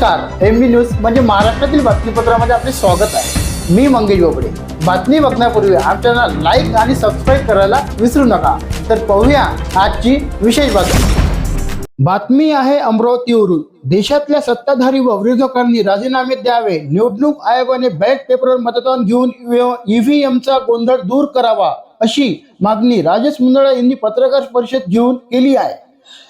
नमस्कार एम बी न्यूज म्हणजे महाराष्ट्रातील बातमीपत्रामध्ये आपले स्वागत आहे. मी मंगेश बोबडे. बातमी बघण्यापूर्वी आमच्या लाईक आणि सबस्क्राईब करायला विसरू नका. तर पाहूया आजची विशेष बातमी. बातमी आहे अमरावतीवरून देशातल्या सत्ताधारी व विरोधकांनी राजीनामे द्यावे निवडणूक आयोगाने बॅलेट पेपरवर मतदान घेऊन ईव्हीएमचा गोंधळ दूर करावा अशी मागणी राजेश मुंदळा यांनी पत्रकार परिषद घेऊन केली आहे.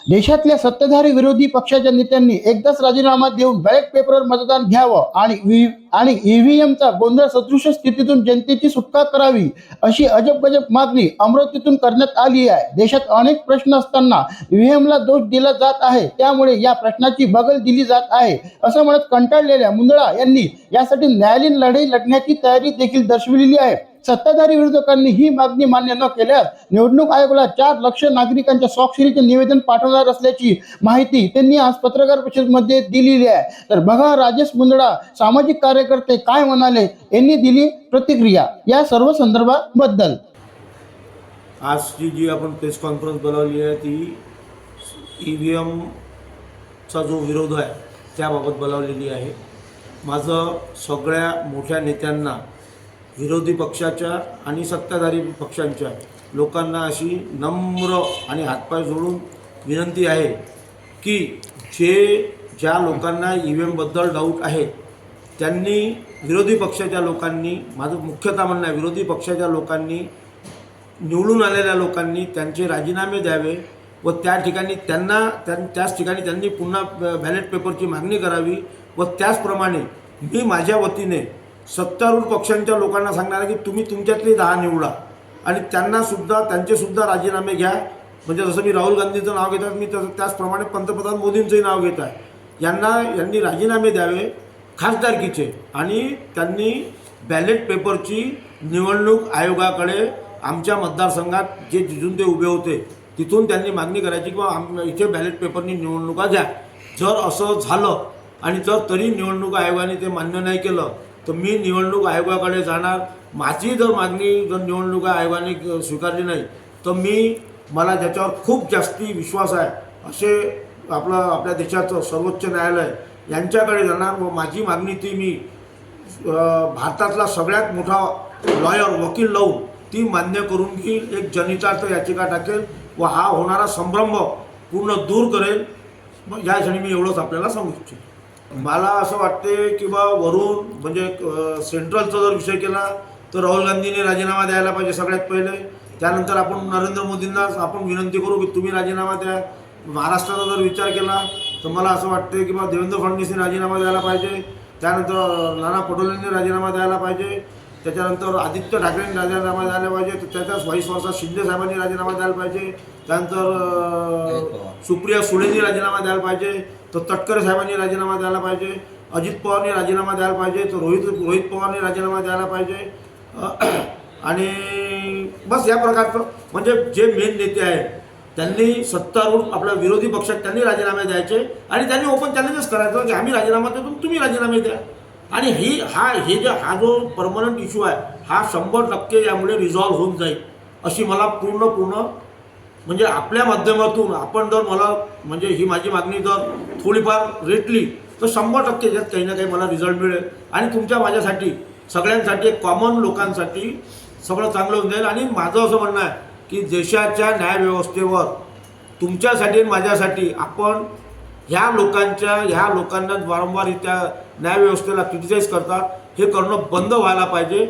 देशातल्या सत्ताधारी विरोधी पक्षाच्या नेत्यांनी एकदाच राजीनामा देऊन बॅलेट पेपरवर मतदान घ्यावं आणि आणि ईव्हीएमचा गोंधळ सदृश स्थितीतून जनतेची सुटका करावी अशी अजब गजब मागणी अमरावतीतून करण्यात आली आहे. देशात अनेक प्रश्न असताना ईव्हीएमला दोष दिला जात आहे. त्यामुळे या प्रश्नाची बगल दिली जात आहे. असं म्हणत कंटाळलेल्या मुंदळा यांनी यासाठी न्यायालयीन लढाई लढण्याची तयारी देखील दर्शविलेली आहे. सत्ताधारी विरोधकांनी ही मागणी मान्य न केल्यास निवडणूक आयोगाला चार लक्ष नागरिकांच्या स्वाक्षरीचे निवेदन होणार असल्याची माहिती त्यांनी आज पत्रकार परिषदेमध्ये दिलेली आहे. तर बघा राजेश मुंदडा सामाजिक कार्यकर्ते काय म्हणाले यांनी दिली प्रतिक्रिया या सर्व संदर्भाबद्दल. आजची जी आपण प्रेस कॉन्फरन्स बोलावली आहे ती ई व्ही एमचा जो विरोध आहे त्याबाबत बोलावलेली आहे. माझं सगळ्या मोठ्या नेत्यांना विरोधी पक्षाच्या आणि सत्ताधारी पक्षांच्या लोकांना अशी नम्र आणि हातपाय जोडून विनंती आहे की जे ज्या लोकांना ई व्ही एमबद्दल डाऊट आहे त्यांनी विरोधी पक्षाच्या लोकांनी माझं मुख्यतः म्हणणं आहे विरोधी पक्षाच्या लोकांनी निवडून आलेल्या लोकांनी त्यांचे राजीनामे द्यावे व त्या ठिकाणी त्यांना त्यां त्याच ठिकाणी त्यांनी पुन्हा बॅलेट पेपरची मागणी करावी व त्याचप्रमाणे मी माझ्या वतीने सत्तारूढ पक्षांच्या लोकांना सांगणार आहे की तुम्ही तुमच्यातली दहा निवडा आणि त्यांनासुद्धा त्यांचेसुद्धा राजीनामे घ्या. म्हणजे जसं मी राहुल गांधीचं नाव घेतात मी तसं त्याचप्रमाणे पंतप्रधान मोदींचंही नाव घेत आहे. यांना यांनी राजीनामे द्यावे खासदारकीचे आणि त्यांनी बॅलेट पेपरची निवडणूक आयोगाकडे आमच्या मतदारसंघात जे जिजून ते उभे होते तिथून त्यांनी मागणी करायची किंवा आम इथे बॅलेट पेपरनी निवडणुका घ्या जर असं झालं आणि जर तरी निवडणूक आयोगाने ते मान्य नाही केलं तर मी निवडणूक आयोगाकडे जाणार. माझी जर मागणी जर निवडणूक आयोगाने स्वीकारली नाही तर मी मला ज्याच्यावर खूप जास्ती विश्वास आहे असे आपलं आपल्या देशाचं सर्वोच्च न्यायालय यांच्याकडे जाणार. व माझी मागणी ती मी भारतातला सगळ्यात मोठा लॉयर वकील लावून ती मान्य करून घेईल एक जनितार्थ याचिका टाकेल व हा होणारा संभ्रम पूर्ण दूर करेल. मग या क्षणी मी एवढंच आपल्याला सांगू इच्छितो. मला असं वाटते की बा वरून म्हणजे सेंट्रलचा जर विषय केला तर राहुल गांधींनी राजीनामा द्यायला पाहिजे सगळ्यात पहिले. त्यानंतर आपण नरेंद्र मोदींना आपण विनंती करू की तुम्ही राजीनामा द्या. महाराष्ट्राचा जर विचार केला तर मला असं वाटतं की बा देवेंद्र फडणवीसने राजीनामा द्यायला पाहिजे. त्यानंतर नाना पटोलेंनी राजीनामा द्यायला पाहिजे. त्याच्यानंतर आदित्य ठाकरेंनी राजीनामा द्यायला पाहिजे. तर त्याच्याच व्हाईस वर्षा शिंदे साहेबांनी राजीनामा द्यायला पाहिजे. त्यानंतर सुप्रिया सुळेंनी राजीनामा द्यायला पाहिजे. तर तटकरे साहेबांनी राजीनामा द्यायला पाहिजे. अजित पवारनी राजीनामा द्यायला पाहिजे. तर रोहित रोहित पवारनी राजीनामा द्यायला पाहिजे. आणि बस या प्रकारचं म्हणजे जे मेन नेते आहेत त्यांनी सत्तारूढ आपल्या विरोधी पक्षात त्यांनी राजीनामे द्यायचे आणि त्यांनी ओपन चॅलेंजेस करायचं की आम्ही राजीनामा देतो तुम्ही राजीनामे द्या. आणि ही हा हे जे हा जो परमनंट इश्यू आहे हा शंभर टक्के यामुळे रिझॉल्व्ह होऊन जाईल अशी मला पूर्ण पूर्ण म्हणजे आपल्या माध्यमातून आपण जर मला म्हणजे ही माझी मागणी जर थोडीफार रेटली तर शंभर टक्के याच्यात काही ना काही मला रिझल्ट मिळेल. आणि तुमच्या माझ्यासाठी सगळ्यांसाठी कॉमन लोकांसाठी सगळं चांगलं होऊन जाईल. आणि माझं असं म्हणणं आहे की देशाच्या न्यायव्यवस्थेवर तुमच्यासाठी आणि माझ्यासाठी आपण ह्या लोकांच्या ह्या लोकांना वारंवार त्या न्यायव्यवस्थेला क्रिटिसाईज करतात हे करणं बंद व्हायला पाहिजे.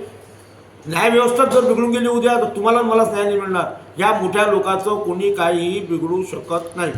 न्यायव्यवस्था जर बिघडून गेली उद्या तर तुम्हाला मलाच न्याय नाही मिळणार. या मोठ्या लोकांचं कोणी काहीही बिघडू शकत नाही.